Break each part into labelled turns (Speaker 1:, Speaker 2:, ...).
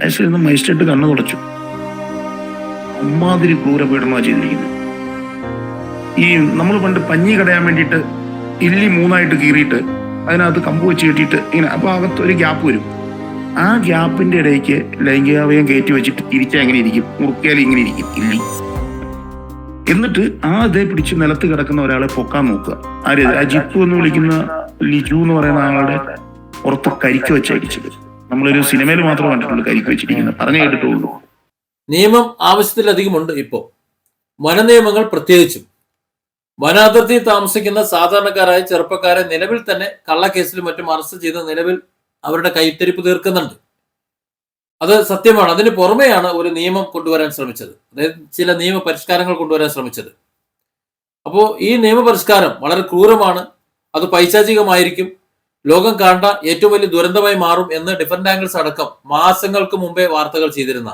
Speaker 1: വയസ്സിലിരുന്ന് magistrate കണ്ണു തുടച്ചു. അമ്മാതിരി ക്രൂരപീഡനമാണ് ചെയ്തിരിക്കുന്നത്. ഈ നമ്മൾ പണ്ട് പഞ്ഞി കടയാൻ വേണ്ടിയിട്ട് ഇല്ലി മൂന്നായിട്ട് കീറിയിട്ട് അതിനകത്ത് കമ്പ് വെച്ച് കെട്ടിയിട്ട് ഇങ്ങനെ അപ്പൊ അകത്ത് ഒരു ഗ്യാപ്പ് വരും. ആ ഗ്യാപ്പിന്റെ ഇടയ്ക്ക് ലൈംഗികാവയം കയറ്റി വെച്ചിട്ട് തിരിച്ചാൽ എങ്ങനെ ഇരിക്കും? മുറുക്കിയാൽ ഇങ്ങനെ ഇരിക്കും. ഇല്ലി. എന്നിട്ട് ആ ഇതേ പിടിച്ച് നിലത്ത് കിടക്കുന്ന ഒരാളെ പൊക്കാൻ നോക്കുക. ആര്? ആ എന്ന് വിളിക്കുന്ന ലിജു എന്ന് പറയുന്ന ആളുടെ പുറത്ത് കരിക്ക് വെച്ചടിച്ചത് നമ്മളൊരു സിനിമയിൽ മാത്രം കണ്ടിട്ടുള്ളൂ കരിക്ക് വെച്ചിരിക്കുന്നത്. പറഞ്ഞു കേട്ടിട്ടുള്ളൂ.
Speaker 2: നിയമം ആവശ്യത്തിലധികമുണ്ട് ഇപ്പോൾ വനനിയമങ്ങൾ പ്രത്യേകിച്ചും. വനാതിർത്തിയിൽ താമസിക്കുന്ന സാധാരണക്കാരായ ചെറുപ്പക്കാരെ നിലവിൽ തന്നെ കള്ളക്കേസിലും മറ്റും അറസ്റ്റ് ചെയ്ത് നിലവിൽ അവരുടെ കൈത്തരിപ്പ് തീർക്കുന്നുണ്ട്. അത് സത്യമാണ്. അതിന് പുറമെയാണ് ഒരു നിയമം കൊണ്ടുവരാൻ ശ്രമിച്ചത്. അതായത് ചില നിയമ പരിഷ്കാരങ്ങൾ കൊണ്ടുവരാൻ ശ്രമിച്ചത്. അപ്പോൾ ഈ നിയമപരിഷ്കാരം വളരെ ക്രൂരമാണ്. അത് പൈശാചികമായിരിക്കും. ലോകം കാണ്ട ഏറ്റവും വലിയ ദുരന്തമായി മാറും എന്ന് ഡിഫറെന്റ് ആംഗിൾസ് അടക്കം മാസങ്ങൾക്ക് മുമ്പേ വാർത്തകൾ ചെയ്തിരുന്ന.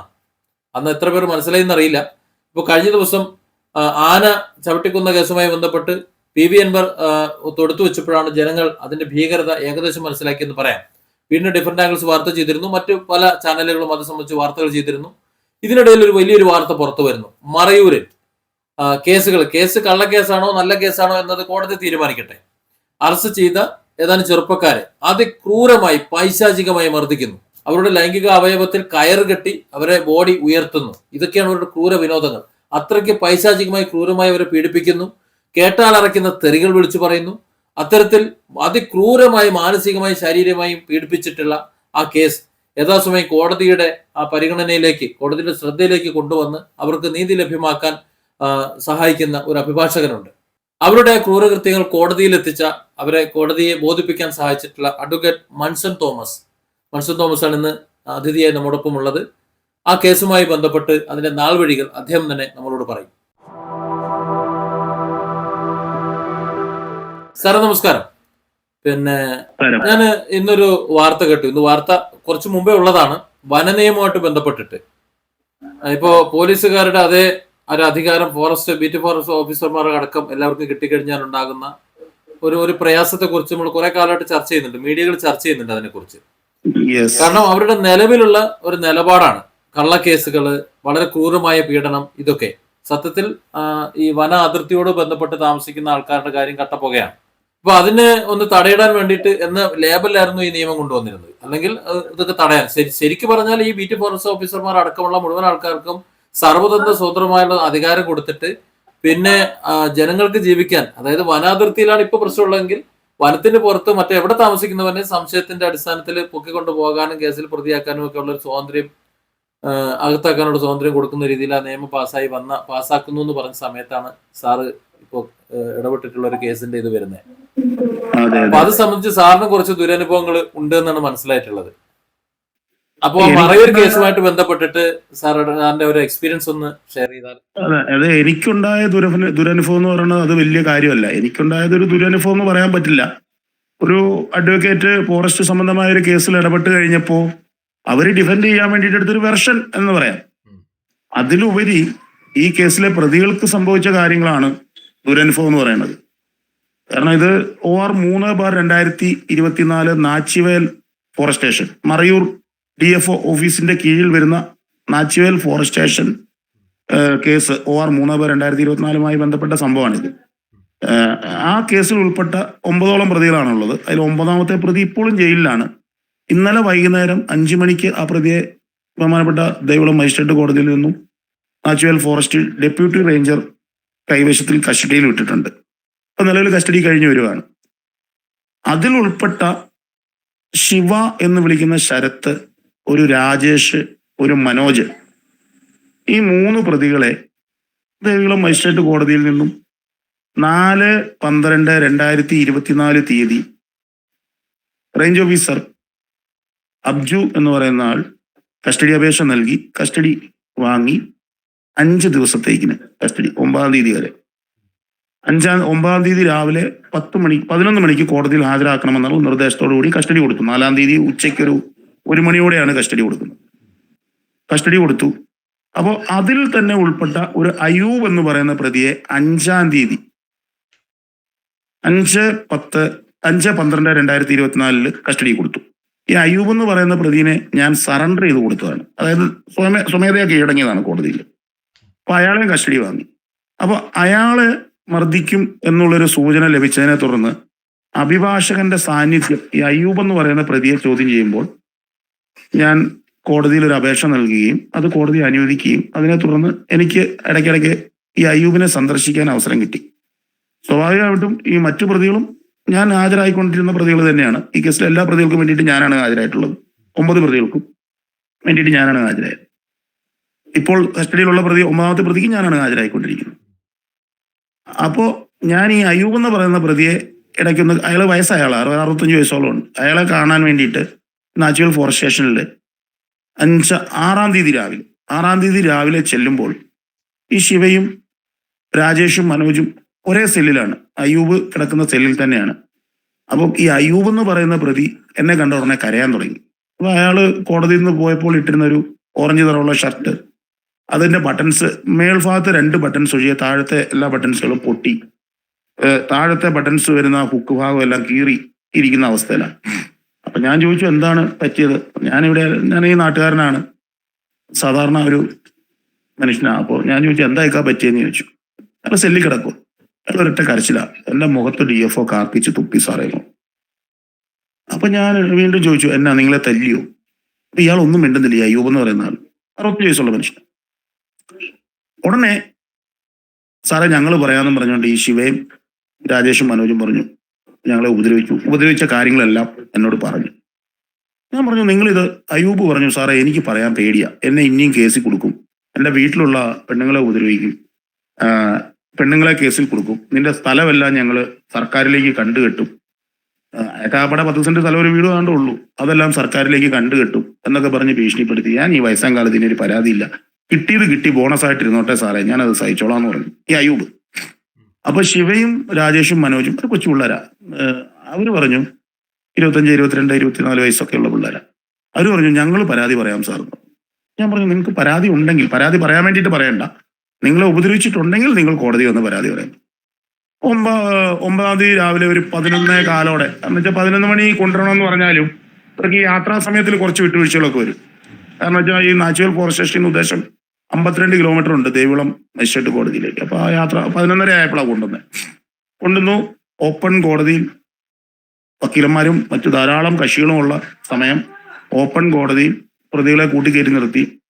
Speaker 2: അന്ന് എത്ര പേർ മനസ്സിലായെന്നറിയില്ല ഇപ്പോൾ കഴിഞ്ഞ ദിവസം ആന ചവിട്ടിക്കുന്ന കേസുമായി ബന്ധപ്പെട്ട് പി വി അൻവർ തൊടുത്തു വെച്ചപ്പോഴാണ് ജനങ്ങൾ അതിന്റെ ഭീകരത ഏകദേശം മനസ്സിലാക്കിയെന്ന് പറയാം. വീണ്ടും ഡിഫറെന്റ് ആംഗിൾസ് വാർത്ത ചെയ്തിരുന്നു. മറ്റു പല ചാനലുകളും അത് സംബന്ധിച്ച് വാർത്തകൾ ചെയ്തിരുന്നു. ഇതിനിടയിൽ ഒരു വലിയൊരു വാർത്ത പുറത്തു വരുന്നു. മറയൂരിൽ കേസുകൾ. കേസ് കള്ളക്കേസാണോ നല്ല കേസാണോ എന്നത് കോടതി തീരുമാനിക്കട്ടെ. അറസ്റ്റ് ചെയ്ത ഏതാനും ചെറുപ്പക്കാരെ അതിക്രൂരമായി പൈശാചികമായി മർദ്ദിക്കുന്നു. അവരുടെ ലൈംഗിക അവയവത്തിൽ കയർ കെട്ടി അവരെ ബോഡി ഉയർത്തുന്നു. ഇതൊക്കെയാണ് അവരുടെ ക്രൂര വിനോദങ്ങൾ. അത്രയ്ക്ക് പൈശാചികമായി ക്രൂരമായി അവരെ പീഡിപ്പിക്കുന്നു. കേട്ടാൽ അറയ്ക്കുന്ന തെറികൾ വിളിച്ചു പറയുന്നു. അത്തരത്തിൽ അതിക്രൂരമായി മാനസികമായും ശാരീരികമായും പീഡിപ്പിച്ചിട്ടുള്ള ആ കേസ് യഥാസമയം കോടതിയുടെ ആ പരിഗണനയിലേക്ക് കോടതിയുടെ ശ്രദ്ധയിലേക്ക് കൊണ്ടുവന്ന് അവർക്ക് നീതി ലഭ്യമാക്കാൻ സഹായിക്കുന്ന ഒരു അഭിഭാഷകനുണ്ട്. അവരുടെ ക്രൂരകൃത്യങ്ങൾ കോടതിയിൽ എത്തിച്ച അവരെ കോടതിയെ ബോധിപ്പിക്കാൻ സഹായിച്ചിട്ടുള്ള അഡ്വക്കേറ്റ് മൻസൺ തോമസ്. മൻസൺ തോമസ് ആണ് ഇന്ന് അതിഥിയായി നമ്മോടൊപ്പം ഉള്ളത്. ആ കേസുമായി ബന്ധപ്പെട്ട് അതിന്റെ നാൾ വഴികൾ അദ്ദേഹം തന്നെ നമ്മളോട് പറയും. സാറേ നമസ്കാരം. പിന്നെ ഞാൻ ഇന്നൊരു വാർത്ത കേട്ടു. ഇന്ന് വാർത്ത കുറച്ചു മുമ്പേ ഉള്ളതാണ്. വനനിയമവുമായിട്ട് ബന്ധപ്പെട്ടിട്ട്. ഇപ്പോ പോലീസുകാരുടെ അതേ ഒരു അധികാരം ഫോറസ്റ്റ് ബീറ്റ് ഫോറസ്റ്റ് ഓഫീസർമാർ അടക്കം എല്ലാവർക്കും കിട്ടിക്കഴിഞ്ഞാൽ ഉണ്ടാകുന്ന ഒരു ഒരു പ്രയാസത്തെ കുറിച്ച് നമ്മൾ കുറെ കാലമായിട്ട് ചർച്ച ചെയ്യുന്നുണ്ട്. മീഡിയകൾ ചർച്ച ചെയ്യുന്നുണ്ട് അതിനെക്കുറിച്ച്.
Speaker 1: കുറിച്ച്
Speaker 2: കാരണം അവരുടെ നിലവിലുള്ള ഒരു നിലപാടാണ്. കള്ളക്കേസുകൾ വളരെ ക്രൂരമായ പീഡനം ഇതൊക്കെ. സത്യത്തിൽ ഈ വന അതിർത്തിയോട് ബന്ധപ്പെട്ട് താമസിക്കുന്ന ആൾക്കാരുടെ കാര്യം കട്ടപ്പുകയാണ്. അപ്പൊ അതിന് ഒന്ന് തടയിടാൻ വേണ്ടിയിട്ട് എന്ന ലേബലായിരുന്നു ഈ നിയമം കൊണ്ടുവന്നിരുന്നത്. അല്ലെങ്കിൽ ഇതൊക്കെ തടയാൻ. ശരി ശരിക്കും പറഞ്ഞാൽ ഈ ബീറ്റ് ഫോറസ്റ്റ് ഓഫീസർമാർ അടക്കമുള്ള മുഴുവൻ ആൾക്കാർക്കും സർവതന്ത്ര സ്വതന്ത്രമായുള്ള അധികാരം കൊടുത്തിട്ട് പിന്നെ ജനങ്ങൾക്ക് ജീവിക്കാൻ അതായത് വനാതിർത്തിയിലാണ് ഇപ്പൊ പ്രശ്നമുള്ളതെങ്കിൽ വനത്തിന് പുറത്ത് മറ്റെവിടെ താമസിക്കുന്നവനെ സംശയത്തിന്റെ അടിസ്ഥാനത്തിൽ പൊക്കിക്കൊണ്ടു പോകാനും കേസിൽ പ്രതിയാക്കാനും ഒക്കെ ഉള്ള ഒരു സ്വാതന്ത്ര്യം അകത്താക്കാനുള്ള സ്വാതന്ത്ര്യം കൊടുക്കുന്ന രീതിയിൽ ആ നിയമം പാസ്സായി വന്ന പാസ്സാക്കുന്നു എന്ന് പറഞ്ഞ സമയത്താണ് സാറ് ഇപ്പോൾ ഇടപെട്ടിട്ടുള്ള ഒരു കേസിന്റെ ഇത് വരുന്നത്. അപ്പൊ
Speaker 1: അത്
Speaker 2: സംബന്ധിച്ച് സാറിന് കുറച്ച് ദുരനുഭവങ്ങൾ ഉണ്ട് എന്നാണ് മനസ്സിലായിട്ടുള്ളത്. അപ്പോ മറയൂർ കേസുമായിട്ട് ബന്ധപ്പെട്ടിട്ട് സാറിന്റെ ഒരു എക്സ്പീരിയൻസ് ഒന്ന് ഷെയർ ചെയ്താൽ
Speaker 1: അതെ എനിക്കുണ്ടായ ദുരനുഭവം എന്ന് പറയുന്നത് അത് വലിയ കാര്യമല്ല. എനിക്കുണ്ടായത് ഒരു ദുരനുഭവം എന്ന് പറയാൻ പറ്റില്ല. ഒരു അഡ്വക്കേറ്റ് ഫോറസ്റ്റ് സംബന്ധമായ ഒരു കേസിൽ ഇടപെട്ട് കഴിഞ്ഞപ്പോ അവർ ഡിഫെൻഡ് ചെയ്യാൻ വേണ്ടിയിട്ട് എടുത്തൊരു വെർഷൻ എന്ന് പറയാം. അതിലുപരി ഈ കേസിലെ പ്രതികൾക്ക് സംഭവിച്ച കാര്യങ്ങളാണ് ദുരനുഭവം എന്ന് പറയുന്നത്. കാരണം ഇത് ഒ ആർ മൂന്ന് ബാർ രണ്ടായിരത്തി ഇരുപത്തിനാല് Nachivel forest station Marayoor D F ഓഫീസിന്റെ കീഴിൽ വരുന്ന Nachuval forest station case O R മൂന്ന് പേർ രണ്ടായിരത്തി ഇരുപത്തിനാലുമായി ബന്ധപ്പെട്ട സംഭവമാണിത്. ആ കേസിൽ ഉൾപ്പെട്ട ഒമ്പതോളം പ്രതികളാണുള്ളത്. അതിൽ ഒമ്പതാമത്തെ പ്രതി ഇപ്പോഴും ജയിലിലാണ്. ഇന്നലെ വൈകുന്നേരം അഞ്ചു മണിക്ക് ആ പ്രതിയെ ബഹുമാനപ്പെട്ട ദൈവളം മജിസ്ട്രേറ്റ് കോടതിയിൽ നിന്നും നാച്ചുവൽ ഫോറസ്റ്റിൽ ഡെപ്യൂട്ടി റേഞ്ചർ കൈവശത്തിൽ കസ്റ്റഡിയിൽ വിട്ടിട്ടുണ്ട്. അപ്പൊ നിലവിൽ കസ്റ്റഡി കഴിഞ്ഞു വരുവാണ്. അതിൽ ഉൾപ്പെട്ട ശിവ എന്ന് വിളിക്കുന്ന ശരത്ത് ഒരു രാജേഷ് ഒരു മനോജ്. ഈ മൂന്ന് പ്രതികളെ ദേവികുളം മജിസ്ട്രേറ്റ് കോടതിയിൽ നിന്നും നാല് പന്ത്രണ്ട് രണ്ടായിരത്തി ഇരുപത്തിനാല് തീയതി റേഞ്ച് ഓഫീസർ അബ്ജു എന്ന് പറയുന്ന ആൾ കസ്റ്റഡി അപേക്ഷ നൽകി കസ്റ്റഡി വാങ്ങി അഞ്ച് ദിവസത്തേക്കിന് കസ്റ്റഡി ഒമ്പതാം തീയതി വരെ. അഞ്ചാം ഒമ്പതാം തീയതി രാവിലെ പത്ത് മണി പതിനൊന്ന് മണിക്ക് കോടതിയിൽ ഹാജരാക്കണമെന്നുള്ള നിർദ്ദേശത്തോടു കൂടി കസ്റ്റഡി കൊടുത്തു. നാലാം തീയതി ഉച്ചയ്ക്ക് ഒരു മണിയോടെയാണ് കസ്റ്റഡി കൊടുക്കുന്നത്. കസ്റ്റഡി കൊടുത്തു. അപ്പോൾ അതിൽ തന്നെ ഉൾപ്പെട്ട ഒരു അയൂബ് എന്ന് പറയുന്ന പ്രതിയെ അഞ്ചാം തീയതി അഞ്ച് പത്ത് അഞ്ച് പന്ത്രണ്ട് രണ്ടായിരത്തി ഇരുപത്തിനാലിൽ കസ്റ്റഡി കൊടുത്തു. ഈ അയൂബ് എന്ന് പറയുന്ന പ്രതിനെ ഞാൻ സറണ്ടർ ചെയ്ത് കൊടുത്തതാണ്. അതായത് സ്വമേ സ്വമേധയാ കീഴടങ്ങിയതാണ് കോടതിയിൽ. അപ്പൊ അയാളെ കസ്റ്റഡി വാങ്ങി. അപ്പൊ അയാൾ മർദ്ദിക്കും എന്നുള്ളൊരു സൂചന ലഭിച്ചതിനെ തുടർന്ന് അഭിഭാഷകന്റെ സാന്നിധ്യം ഈ അയ്യൂബ് എന്ന് പറയുന്ന പ്രതിയെ ചോദ്യം ചെയ്യുമ്പോൾ ഞാൻ കോടതിയിൽ ഒരു അപേക്ഷ നൽകുകയും അത് കോടതി അനുവദിക്കുകയും അതിനെ തുടർന്ന് എനിക്ക് ഇടയ്ക്കിടയ്ക്ക് ഈ അയ്യൂബിനെ സന്ദർശിക്കാൻ അവസരം കിട്ടി. സ്വാഭാവികമായിട്ടും ഈ മറ്റു പ്രതികളും ഞാൻ ഹാജരായിക്കൊണ്ടിരുന്ന പ്രതികൾ തന്നെയാണ്. ഈ കേസിലെ എല്ലാ പ്രതികൾക്കും വേണ്ടിയിട്ട് ഞാനാണ് ഹാജരായിട്ടുള്ളത്. ഒമ്പത് പ്രതികൾക്കും വേണ്ടിയിട്ട് ഞാനാണ് ഹാജരായത്. ഇപ്പോൾ കസ്റ്റഡിയിലുള്ള പ്രതി ഒമ്പതാമത്തെ പ്രതിക്ക് ഞാനാണ് ഹാജരായിക്കൊണ്ടിരിക്കുന്നത്. അപ്പോൾ ഞാൻ ഈ അയ്യൂബ് എന്ന് പറയുന്ന പ്രതിയെ ഇടയ്ക്കൊന്ന് അയാൾ വയസ്സായ ആളാണ് അറുപത് അറുപത്തഞ്ച് വയസ്സോളം ഉണ്ട്. അയാളെ കാണാൻ വേണ്ടിയിട്ട് നാച്ചുറൽ ഫോറസ്റ്റ് സ്റ്റേഷനിൽ അഞ്ച് ആറാം തീയതി രാവിലെ. ആറാം തീയതി രാവിലെ ചെല്ലുമ്പോൾ ഈ ശിവയും രാജേഷും മനോജും ഒരേ സെല്ലിലാണ്. അയ്യൂബ് കിടക്കുന്ന സെല്ലിൽ തന്നെയാണ്. അപ്പം ഈ അയ്യൂബ് എന്ന് പറയുന്ന പ്രതി എന്നെ കണ്ട ഉടനെ കരയാൻ തുടങ്ങി. അപ്പൊ അയാൾ കോടതിയിൽ നിന്ന് പോയപ്പോൾ ഇട്ടിരുന്ന ഒരു ഓറഞ്ച് നിറമുള്ള ഷർട്ട് അതിന്റെ ബട്ടൺസ് മേൽഭാഗത്ത് രണ്ട് ബട്ടൺസ് ഒഴികെ താഴത്തെ എല്ലാ ബട്ടൺസുകളും പൊട്ടി. താഴത്തെ ബട്ടൺസ് വരുന്ന ഹുക്ക് ഭാഗം എല്ലാം കീറി ഇരിക്കുന്ന അവസ്ഥയിലാണ്. അപ്പൊ ഞാൻ ചോദിച്ചു എന്താണ് പറ്റിയത്? ഞാനിവിടെ ഞാൻ ഈ നാട്ടുകാരനാണ്. സാധാരണ ഒരു മനുഷ്യനാണ് അപ്പോൾ ഞാൻ ചോദിച്ചു എന്തായിക്കാ പറ്റിയെന്ന് ചോദിച്ചു. അയാൾ സെല്ലി കിടക്കും അയാൾ ഒരൊറ്റ കരച്ചിലാണ് എന്റെ മുഖത്ത് ഡി എഫ് ഒ കാർപ്പിച്ച് തുപ്പി സാറേന്നു. അപ്പൊ ഞാൻ വീണ്ടും ചോദിച്ചു എന്നാ നിങ്ങളെ തല്ലിയോ? അപ്പൊ ഇയാൾ ഒന്നും മിണ്ടുന്നില്ല. അയ്യൂബ് എന്ന് പറയുന്ന ആൾ അറുപത്തി വയസ്സുള്ള മനുഷ്യൻ. ഉടനെ സാറേ ഞങ്ങൾ പറയാമെന്നും പറഞ്ഞുകൊണ്ട് ഈ ശിവയും രാജേഷും മനോജും പറഞ്ഞു ഞങ്ങളെ ഉപദ്രവിച്ചു. ഉപദ്രവിച്ച കാര്യങ്ങളെല്ലാം എന്നോട് പറഞ്ഞു. ഞാൻ പറഞ്ഞു നിങ്ങളിത് അയ്യൂബ് പറഞ്ഞു സാറേ എനിക്ക് പറയാൻ പേടിയാ. എന്നെ ഇനിയും കേസിൽ കൊടുക്കും. എന്റെ വീട്ടിലുള്ള പെണ്ണുങ്ങളെ ഉപദ്രവിക്കും. പെണ്ണുങ്ങളെ കേസിൽ കൊടുക്കും. നിന്റെ സ്ഥലമെല്ലാം ഞങ്ങൾ സർക്കാരിലേക്ക് കണ്ടുകെട്ടും. അവിടെ പത്ത് സെന്റ് സ്ഥലം ഒരു വീട് കണ്ടേ ഉള്ളൂ. അതെല്ലാം സർക്കാരിലേക്ക് കണ്ടുകെട്ടും. എന്നൊക്കെ പറഞ്ഞ് ഭീഷണിപ്പെടുത്തി. ഞാൻ ഈ വയസ്സാം കാലത്ത് ഇനി ഒരു പരാതിയില്ല. കിട്ടിയത് കിട്ടി ബോണസ് ആയിട്ടിരുന്നോട്ടെ സാറേ. ഞാനത് സഹിച്ചോളാം എന്ന് പറഞ്ഞു. ഈ അയ്യൂബ്. അപ്പൊ ശിവയും രാജേഷും മനോജും ഒരു കൊച്ചു പിള്ളേരാ. അവർ പറഞ്ഞു ഇരുപത്തഞ്ച് ഇരുപത്തിരണ്ട് ഇരുപത്തിനാല് വയസ്സൊക്കെ ഉള്ള പിള്ളേരാ. അവർ പറഞ്ഞു ഞങ്ങൾ പരാതി പറയാം സാർ. ഞാൻ പറഞ്ഞു നിങ്ങൾക്ക് പരാതി ഉണ്ടെങ്കിൽ പരാതി പറയാൻ വേണ്ടിയിട്ട് പറയണ്ട. നിങ്ങളെ ഉപദ്രവിച്ചിട്ടുണ്ടെങ്കിൽ നിങ്ങൾ കോടതി വന്ന് പരാതി പറയാം. ഒമ്പ ഒമ്പതാം തീയതി രാവിലെ ഒരു പതിനൊന്നേ കാലോടെ എന്ന് വെച്ചാൽ പതിനൊന്ന് മണി കൊണ്ടുവരണമെന്ന് പറഞ്ഞാലും അവർക്ക് ഈ യാത്രാ സമയത്തിൽ കുറച്ച് വിട്ടുവീഴ്ചകളൊക്കെ വരും. കാരണം വെച്ചാൽ ഈ നാച്ചുറൽ ഫോറസ്റ്റേഷൻ ഉദ്ദേശം അമ്പത്തിരണ്ട് കിലോമീറ്റർ ഉണ്ട് ദേവികുളം മജിസ്ട്രേറ്റ് കോടതിയിലേക്ക്. അപ്പൊ ആ യാത്ര പതിനൊന്നര ആയപ്പോഴാണ് കൊണ്ടുവന്നത് കൊണ്ടുവന്നു. ഓപ്പൺ കോടതിയിൽ വക്കീലന്മാരും മറ്റു ധാരാളം കക്ഷികളുമുള്ള സമയം ഓപ്പൺ കോടതിയിൽ പ്രതികളെ കൂട്ടിക്കയറ്റി നിർത്തി.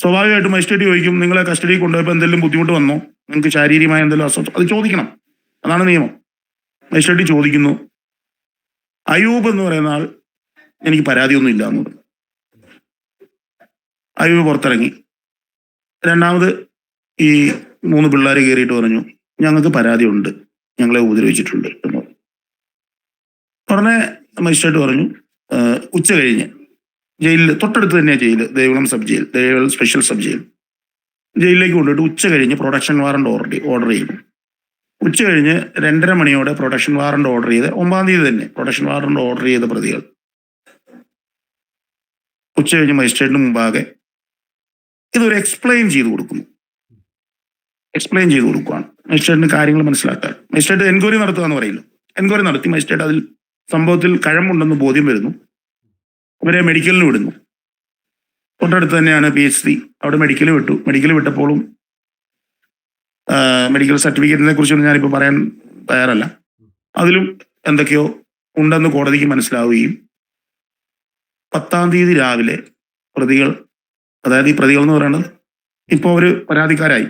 Speaker 1: സ്വാഭാവികമായിട്ടും മജിസ്ട്രേറ്റ് ചോദിക്കും നിങ്ങളെ കസ്റ്റഡിയിൽ കൊണ്ടുപോയപ്പോൾ എന്തെങ്കിലും ബുദ്ധിമുട്ട് വന്നോ? നിങ്ങൾക്ക് ശാരീരികമായ എന്തെങ്കിലും അസ്വസ്ഥ അത് ചോദിക്കണം. അതാണ് നിയമം. മജിസ്ട്രേറ്റ് ചോദിക്കുന്നു അയൂബ് എന്ന് പറയുന്ന ആൾ എനിക്ക് പരാതിയൊന്നും ഇല്ല എന്നുള്ളത് അയൂബ് പുറത്തിറങ്ങി. രണ്ടാമത് ഈ മൂന്ന് പിള്ളേർ കയറിയിട്ട് പറഞ്ഞു ഞങ്ങൾക്ക് പരാതി ഉണ്ട് ഞങ്ങളെ ഉപദ്രവിച്ചിട്ടുണ്ട് എന്ന് ഉടനെ മജിസ്ട്രേറ്റ് പറഞ്ഞു ഉച്ച കഴിഞ്ഞ് ജയിലിൽ തൊട്ടടുത്ത് തന്നെയാണ് jail Devikulam sub jail Devikulam special sub jail. ജയിലിലേക്ക് കൊണ്ടുപോയിട്ട് ഉച്ച കഴിഞ്ഞ് പ്രൊഡക്ഷൻ വാറണ്ട് ഓർഡർ ഓർഡർ ചെയ്തു ഉച്ച കഴിഞ്ഞ് രണ്ടര മണിയോടെ പ്രൊഡക്ഷൻ വാറണ്ട് ഓർഡർ ചെയ്ത് ഒമ്പതാം തീയതി തന്നെ പ്രൊഡക്ഷൻ വാറണ്ട് ഓർഡർ ചെയ്ത പ്രതികൾ. ഉച്ച കഴിഞ്ഞ് മജിസ്ട്രേറ്റിന് മുമ്പാകെ ഇതൊരു എക്സ്പ്ലെയിൻ ചെയ്ത് കൊടുക്കുന്നു. എക്സ്പ്ലെയിൻ ചെയ്ത് കൊടുക്കുകയാണ് മജിസ്ട്രേറ്റിന് കാര്യങ്ങൾ മനസ്സിലാക്കാൻ. മജിസ്ട്രേറ്റ് എൻക്വയറി നടത്തുക എന്ന് പറയുന്നു. എൻക്വയറി നടത്തി മജിസ്ട്രേറ്റ് അതിൽ സംഭവത്തിൽ കഴമ്പുണ്ടെന്ന് ബോധ്യം വരുന്നു. അവരെ മെഡിക്കലിന് വിടുന്നു. തൊട്ടടുത്ത് തന്നെയാണ് പി എച്ച് ഡി അവിടെ മെഡിക്കൽ വിട്ടു. മെഡിക്കൽ വിട്ടപ്പോഴും മെഡിക്കൽ സർട്ടിഫിക്കറ്റിനെ കുറിച്ചൊന്നും ഞാനിപ്പോൾ പറയാൻ തയ്യാറല്ല. അതിലും എന്തൊക്കെയോ ഉണ്ടെന്ന് കോടതിക്ക് മനസ്സിലാവുകയും പത്താം തീയതി രാവിലെ പ്രതികൾ അതായത് ഈ പ്രതികൾ എന്ന് പറയുന്നത് ഇപ്പോൾ അവർ പരാതിക്കാരായി.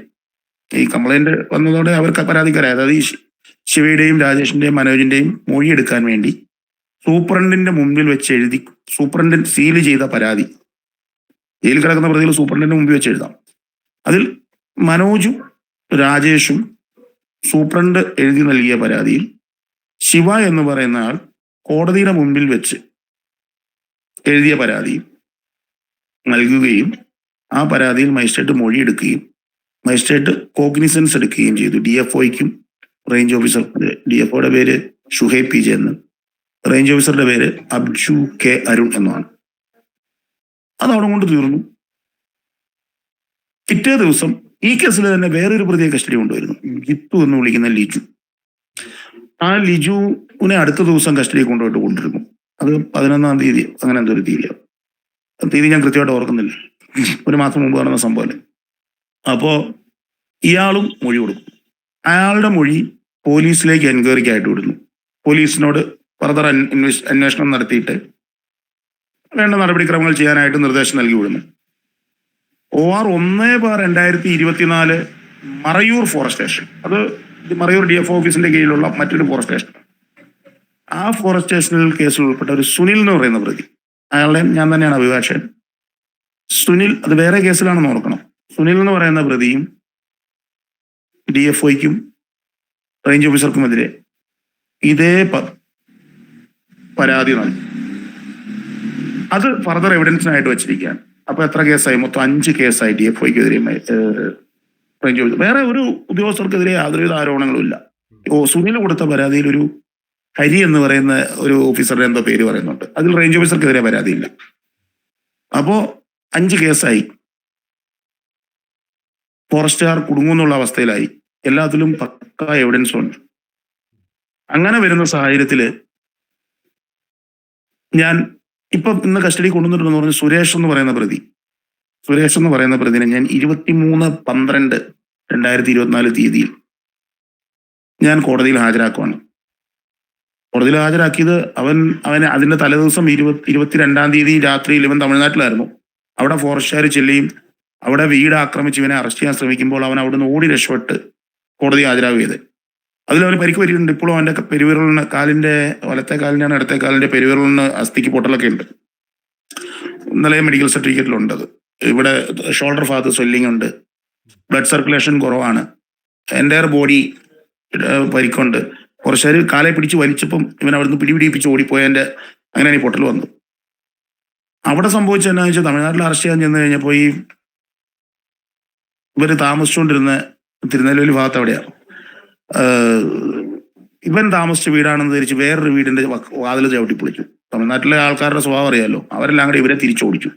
Speaker 1: ഈ കംപ്ലൈന്റ് വന്നതോടെ അവർക്ക് പരാതിക്കാരായി. അതായത് ഈ ശിവയുടെയും രാജേഷിന്റെയും മനോജിന്റെയും മൊഴി എടുക്കാൻ വേണ്ടി സൂപ്രണ്ടിന്റെ മുമ്പിൽ വെച്ച് എഴുതി സൂപ്രണ്ടൻ സീൽ ചെയ്ത പരാതി. ജയിലിൽ കിടക്കുന്ന പ്രതികൾ സൂപ്രണ്ടിന്റെ മുമ്പിൽ വെച്ച് എഴുതാം. അതിൽ മനോജും രാജേഷും സൂപ്രണ്ട് എഴുതി നൽകിയ പരാതിയിൽ ശിവ എന്ന് പറയുന്ന ആൾ കോടതിയുടെ മുമ്പിൽ വെച്ച് എഴുതിയ പരാതിയും നൽകുകയും ആ പരാതിയിൽ മജിസ്ട്രേറ്റ് മൊഴിയെടുക്കുകയും മജിസ്ട്രേറ്റ് കോഗ്നിസൻസ് എടുക്കുകയും ചെയ്തു. ഡി എഫ് ഒയ്ക്കും റേഞ്ച് ഓഫീസർ ഡി എഫ് ഒയുടെ പേര് ഷുഹൈബ് പി ജെ എന്ന്. റേഞ്ച് ഓഫീസറുടെ പേര് അബ്ജു കെ അരുൺ എന്നാണ്. അത് അവിടെ കൊണ്ട് തീർന്നു. പിറ്റേ ദിവസം ഈ കേസിൽ തന്നെ വേറൊരു പ്രതിയെ കസ്റ്റഡി കൊണ്ടുവരുന്നു. ജിത്തു എന്ന് വിളിക്കുന്ന ലിജു. ആ ലിജുവിനെ അടുത്ത ദിവസം കസ്റ്റഡി കൊണ്ടുപോയിട്ട് കൊണ്ടിരുന്നു അത് പതിനൊന്നാം തീയതി. അങ്ങനെ എന്തോ ഒരു തീയതിയാണ് തീയതി ഞാൻ കൃത്യമായിട്ട് ഓർക്കുന്നില്ല. ഒരു മാസം മുമ്പ് നടന്ന സംഭവം അപ്പോൾ ഇയാളും മൊഴി കൊടുക്കും. അയാളുടെ മൊഴി പോലീസിലേക്ക് എൻക്വയറിക്കായിട്ട് വിടുന്നു. പോലീസിനോട് ഫർദർ അന്വേഷണം നടത്തിയിട്ട് വേണ്ട നടപടിക്രമങ്ങൾ ചെയ്യാനായിട്ട് നിർദ്ദേശം നൽകി വിടുന്നു. ഒ ആർ ഒന്ന് ബാർ രണ്ടായിരത്തി ഇരുപത്തിനാല് മറയൂർ ഫോറസ്റ്റ് സ്റ്റേഷൻ അത് മറയൂർ ഡി എഫ് ഓഫീസിന്റെ കീഴിലുള്ള മറ്റൊരു ഫോറസ്റ്റ് സ്റ്റേഷൻ ആ ഫോറസ്റ്റ് സ്റ്റേഷനിൽ കേസിൽ ഉൾപ്പെട്ട ഒരു സുനിൽ എന്ന് പറയുന്ന പ്രതി. അയാളുടെ ഞാൻ തന്നെയാണ് അഭിഭാഷകൻ. സുനിൽ അത് വേറെ കേസിലാണെന്ന് ഓർക്കണം. സുനിൽ എന്ന് പറയുന്ന പ്രതിയും ഡി എഫ് ഒയ്ക്കും റേഞ്ച് ഓഫീസർക്കുമെതിരെ ഇതേ പരാതി നൽകി. അത് ഫർദർ എവിഡൻസിനായിട്ട് വെച്ചിരിക്കുകയാണ്. അപ്പൊ എത്ര കേസായി? മൊത്തം അഞ്ച് കേസായി ഡി എഫ് ഒക്കെതിരെ റേഞ്ച് ഓഫീസർ വേറെ ഒരു ഉദ്യോഗസ്ഥർക്കെതിരെ യാതൊരുവിധ ആരോപണങ്ങളും ഇല്ല ഓ സുനിൽ കൊടുത്ത പരാതിയിൽ ഒരു ഹരി എന്ന് പറയുന്ന ഒരു ഓഫീസറുടെ എന്തോ പേര് പറയുന്നുണ്ട്. അതിൽ റേഞ്ച് ഓഫീസർക്കെതിരെ പരാതിയില്ല. അപ്പോ അഞ്ച് കേസായി. ഫോറസ്റ്റുകാർ കുടുങ്ങുന്നുള്ള അവസ്ഥയിലായി. എല്ലാത്തിലും പക്ക എവിഡൻസ് ഉണ്ട്. അങ്ങനെ വരുന്ന സാഹചര്യത്തിൽ ഞാൻ ഇപ്പൊ ഇന്ന് കസ്റ്റഡി കൊണ്ടുവന്നിട്ടുണ്ടെന്ന് പറഞ്ഞ സുരേഷ് എന്ന് പറയുന്ന പ്രതി. സുരേഷ് എന്ന് പറയുന്ന പ്രതിനെ ഞാൻ ഇരുപത്തിമൂന്ന് പന്ത്രണ്ട് രണ്ടായിരത്തി ഇരുപത്തിനാല് തീയതിയിൽ ഞാൻ കോടതിയിൽ ഹാജരാക്കുവാണ്. കോടതിയിൽ ഹാജരാക്കിയത് അവൻ അവന് അതിന്റെ തലേദിവസം ഇരുപത്തി ഇരുപത്തിരണ്ടാം തീയതി രാത്രിയിൽ ഇവൻ തമിഴ്നാട്ടിലായിരുന്നു. അവിടെ ഫോറസ്റ്റുകാർ ചെല്ലുകയും അവിടെ വീട് ആക്രമിച്ച് ഇവനെ അറസ്റ്റ് ചെയ്യാൻ ശ്രമിക്കുമ്പോൾ അവൻ അവിടുന്ന് ഓടി രക്ഷപ്പെട്ട് കോടതി ഹാജരാകിയത് അതിൽ അവർ പരിക്ക് പറ്റിയിട്ടുണ്ട്. ഇപ്പോഴും അവന്റെ പെരുവിരലിന് കാലിന്റെ വലത്തെ കാലിന്റെയാണ് അടുത്ത കാലിന്റെ പെരുവിരലിന് അസ്ഥിക്ക് പൊട്ടലൊക്കെ ഉണ്ട്. ഇന്നലെ മെഡിക്കൽ സർട്ടിഫിക്കറ്റിലുണ്ട് ഇവിടെ ഷോൾഡർ ഭാഗത്ത് സ്വെല്ലിംഗ് ഉണ്ട്. ബ്ലഡ് സർക്കുലേഷൻ കുറവാണ്. എന്റയർ ബോഡി പരിക്കുണ്ട്. കുറച്ചേര് കാലെ പിടിച്ച് വലിച്ചപ്പം ഇവൻ അവിടുന്ന് പിടിപിടിപ്പിച്ച് ഓടിപ്പോയതിന്റെ അങ്ങനെയാണ് ഈ പൊട്ടൽ വന്നത്. അവിടെ സംഭവിച്ചത് എന്നാന്ന് വെച്ചാൽ തമിഴ്നാട്ടിൽ അറസ്റ്റ് ചെയ്യാൻ ചെന്ന് കഴിഞ്ഞപ്പോൾ ഈ ഇവർ താമസിച്ചുകൊണ്ടിരുന്ന തിരുനെല്വേലി ഭാഗത്ത് എവിടെയാണ് ഇവൻ താമസിച്ച വീടാണെന്ന് ധരിച്ച് വേറൊരു വീടിന്റെ വാതിൽ ചവിട്ടി പൊളിച്ചു. തമിഴ്നാട്ടിലെ ആൾക്കാരുടെ സ്വഭാവം അറിയാലോ. അവരെല്ലാം കൂടെ ഇവരെ തിരിച്ചോടിച്ചു.